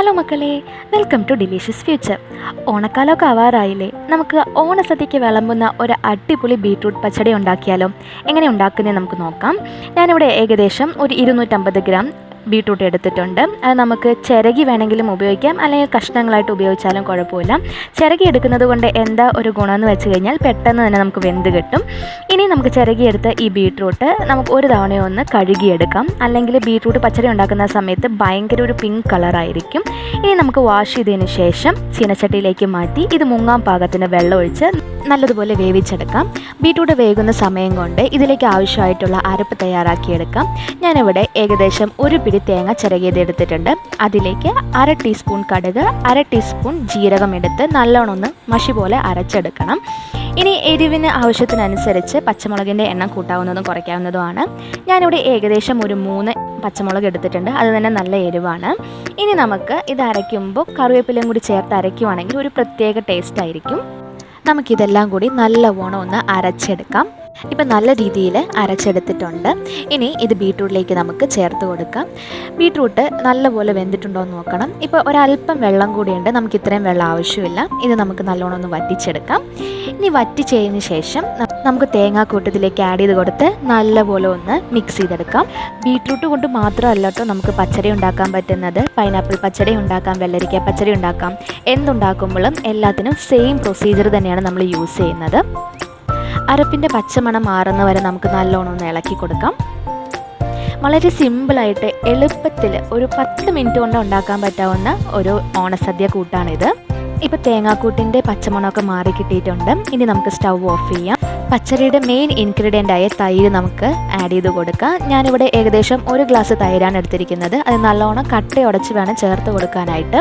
Hello മക്കളെ welcome to delicious future ഓണക്കാലമൊക്കെ ആവാറായില്ലേ. നമുക്ക് ഓണസദ്യക്ക് വിളമ്പുന്ന ഒരു അടിപൊളി ബീട്രൂട്ട് പച്ചടി ഉണ്ടാക്കിയാലോ? എങ്ങനെ ഉണ്ടാക്കുന്നത് നമുക്ക് നോക്കാം. ഞാനിവിടെ ഏകദേശം ഒരു ഇരുന്നൂറ്റമ്പത് ഗ്രാം ബീട്രൂട്ട് എടുത്തിട്ടുണ്ട്. അത് നമുക്ക് ചിരകി വേണമെങ്കിലും ഉപയോഗിക്കാം. അല്ലെങ്കിൽ കഷ്ണങ്ങളായിട്ട് ഉപയോഗിച്ചാലും കുഴപ്പമില്ല. ചിരകി എടുക്കുന്നത് കൊണ്ട് എന്താ ഒരു ഗുണമെന്ന് വെച്ച് കഴിഞ്ഞാൽ പെട്ടെന്ന് തന്നെ നമുക്ക് വെന്ത് കിട്ടും. ഇനി നമുക്ക് ചിരകിയെടുത്ത ഈ ബീട്രൂട്ട് നമുക്ക് ഒരു തവണയോ ഒന്ന് കഴുകിയെടുക്കാം. അല്ലെങ്കിൽ ബീട്രൂട്ട് പച്ചടി ഉണ്ടാക്കുന്ന സമയത്ത് ഭയങ്കര ഒരു പിങ്ക് കളറായിരിക്കും ഇനി നമുക്ക് വാഷ് ചെയ്തതിന് ശേഷം ചീനച്ചട്ടിയിലേക്ക് മാറ്റി ഇത് മുങ്ങാൻ പാകത്തിന് വെള്ളം ഒഴിച്ച് നല്ലതുപോലെ വേവിച്ചെടുക്കാം. ബീട്രൂട്ട് വേകുന്ന സമയം കൊണ്ട് ഇതിലേക്ക് ആവശ്യമായിട്ടുള്ള അരപ്പ് തയ്യാറാക്കിയെടുക്കാം. ഞാനിവിടെ ഏകദേശം ഒരു പിടി തേങ്ങ ചിരകിയത് എടുത്തിട്ടുണ്ട്. അതിലേക്ക് അര ടീസ്പൂൺ കടുക് അര ടീസ്പൂൺ ജീരകം എടുത്ത് നല്ലോണം ഒന്ന് മഷി പോലെ അരച്ചെടുക്കണം. ഇനി എരിവിന് ആവശ്യത്തിനനുസരിച്ച് പച്ചമുളകിന്റെ എണ്ണം കൂട്ടാവുന്നതും കുറയ്ക്കാവുന്നതുമാണ്. ഞാനിവിടെ ഏകദേശം ഒരു മൂന്ന് പച്ചമുളക് എടുത്തിട്ടുണ്ട്. അത് തന്നെ നല്ല എരിവാണ്. ഇനി നമുക്ക് ഇത് അരയ്ക്കുമ്പോൾ കറിവേപ്പിലയും കൂടി ചേർത്ത് അരയ്ക്കുവാണെങ്കിൽ ഒരു പ്രത്യേക ടേസ്റ്റ് ആയിരിക്കും. നമുക്കിതെല്ലാം കൂടി നല്ലവണ്ണം ഒന്ന് അരച്ചെടുക്കാം. ഇപ്പം നല്ല രീതിയിൽ അരച്ചെടുത്തിട്ടുണ്ട്. ഇനി ഇത് ബീട്രൂട്ടിലേക്ക് നമുക്ക് ചേർത്ത് കൊടുക്കാം. ബീട്രൂട്ട് നല്ലപോലെ വെന്തിട്ടുണ്ടോ എന്ന് നോക്കണം. ഇപ്പോൾ ഒരല്പം വെള്ളം കൂടിയുണ്ട്. നമുക്ക് ഇത്രയും വെള്ളം ആവശ്യമില്ല. ഇത് നമുക്ക് നല്ലോണം ഒന്ന് വറ്റിച്ചെടുക്കാം. ഇനി വറ്റിച്ചതിന് ശേഷം നമുക്ക് തേങ്ങാക്കൂട്ടത്തിലേക്ക് ആഡ് ചെയ്ത് കൊടുത്ത് നല്ലപോലെ ഒന്ന് മിക്സ് ചെയ്തെടുക്കാം. ബീട്രൂട്ട് കൊണ്ട് മാത്രമല്ല കേട്ടോ നമുക്ക് പച്ചടി ഉണ്ടാക്കാൻ പറ്റുന്നത്. പൈനാപ്പിൾ പച്ചടി ഉണ്ടാക്കാം വെള്ളരിക്ക പച്ചടി ഉണ്ടാക്കാം. എന്തുണ്ടാക്കുമ്പോഴും എല്ലാത്തിനും സെയിം പ്രൊസീജിയർ തന്നെയാണ് നമ്മൾ യൂസ് ചെയ്യുന്നത്. അരപ്പിന്റെ പച്ചമണം മാറുന്ന വരെ നമുക്ക് നല്ലോണം ഒന്ന് ഇളക്കി കൊടുക്കാം. വളരെ സിമ്പിളായിട്ട് എളുപ്പത്തിൽ ഒരു പത്ത് മിനിറ്റ് കൊണ്ട് ഉണ്ടാക്കാൻ പറ്റാവുന്ന ഒരു ഓണസദ്യ കൂട്ടാണിത്. ഇപ്പോൾ തേങ്ങാക്കൂട്ടിന്റെ പച്ചമണമൊക്കെ മാറി കിട്ടിയിട്ടുണ്ട്. ഇനി നമുക്ക് സ്റ്റൗ ഓഫ് ചെയ്യാം. പച്ചരിയുടെ മെയിൻ ഇൻഗ്രീഡിയന്റ് ആയ തൈര് നമുക്ക് ആഡ് ചെയ്ത് കൊടുക്കാം. ഞാനിവിടെ ഏകദേശം ഒരു ഗ്ലാസ് തൈരാണ് എടുത്തിരിക്കുന്നത്. അത് നല്ലോണം കട്ടയുടച്ച് വേണം ചേർത്ത് കൊടുക്കാനായിട്ട്.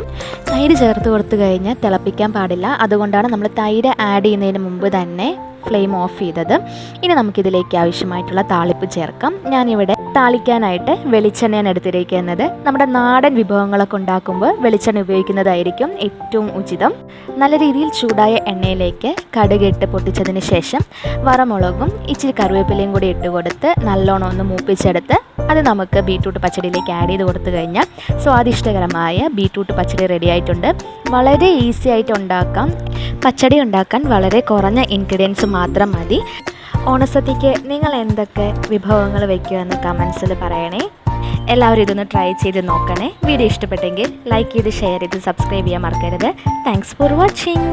തൈര് ചേർത്ത് കൊടുത്തു കഴിഞ്ഞാൽ തിളപ്പിക്കാൻ പാടില്ല. അതുകൊണ്ടാണ് നമ്മൾ തൈര് ആഡ് ചെയ്യുന്നതിന് മുമ്പ് തന്നെ ഫ്ലെയിം ഓഫ് ചെയ്തത്. ഇനി നമുക്കിതിലേക്ക് ആവശ്യമായിട്ടുള്ള താളിപ്പ് ചേർക്കാം. ഞാനിവിടെ താളിക്കാനായിട്ട് വെളിച്ചെണ്ണയാണ് എടുത്തിരിക്കുന്നത്. നമ്മുടെ നാടൻ വിഭവങ്ങളൊക്കെ ഉണ്ടാക്കുമ്പോൾ വെളിച്ചെണ്ണ ഉപയോഗിക്കുന്നതായിരിക്കും ഏറ്റവും ഉചിതം. നല്ല രീതിയിൽ ചൂടായ എണ്ണയിലേക്ക് കടുകിട്ട് പൊട്ടിച്ചതിന് ശേഷം വറമുളകും ഇച്ചിരി കറിവേപ്പിലയും കൂടി ഇട്ട് കൊടുത്ത് നല്ലോണം ഒന്ന് മൂപ്പിച്ചെടുത്ത് അത് നമുക്ക് ബീട്രൂട്ട് പച്ചടിയിലേക്ക് ആഡ് ചെയ്ത് കൊടുത്തു കഴിഞ്ഞാൽ സ്വാദിഷ്ടകരമായ ബീട്രൂട്ട് പച്ചടി റെഡി ആയിട്ടുണ്ട്. വളരെ ഈസി ആയിട്ട് ഉണ്ടാക്കാം. പച്ചടി ഉണ്ടാക്കാൻ വളരെ കുറഞ്ഞ ഇൻഗ്രീഡിയൻസ് മാത്രം മതി. ഓണസദ്യക്ക് നിങ്ങൾ എന്തൊക്കെ വിഭവങ്ങൾ വയ്ക്കുമെന്ന് കമൻസിൽ പറയണേ. എല്ലാവരും ഇതൊന്ന് ട്രൈ ചെയ്ത് നോക്കണേ. വീഡിയോ ഇഷ്ടപ്പെട്ടെങ്കിൽ ലൈക്ക് ചെയ്ത് ഷെയർ ചെയ്ത് സബ്സ്ക്രൈബ് ചെയ്യാൻ മറക്കരുത്. Thanks for watching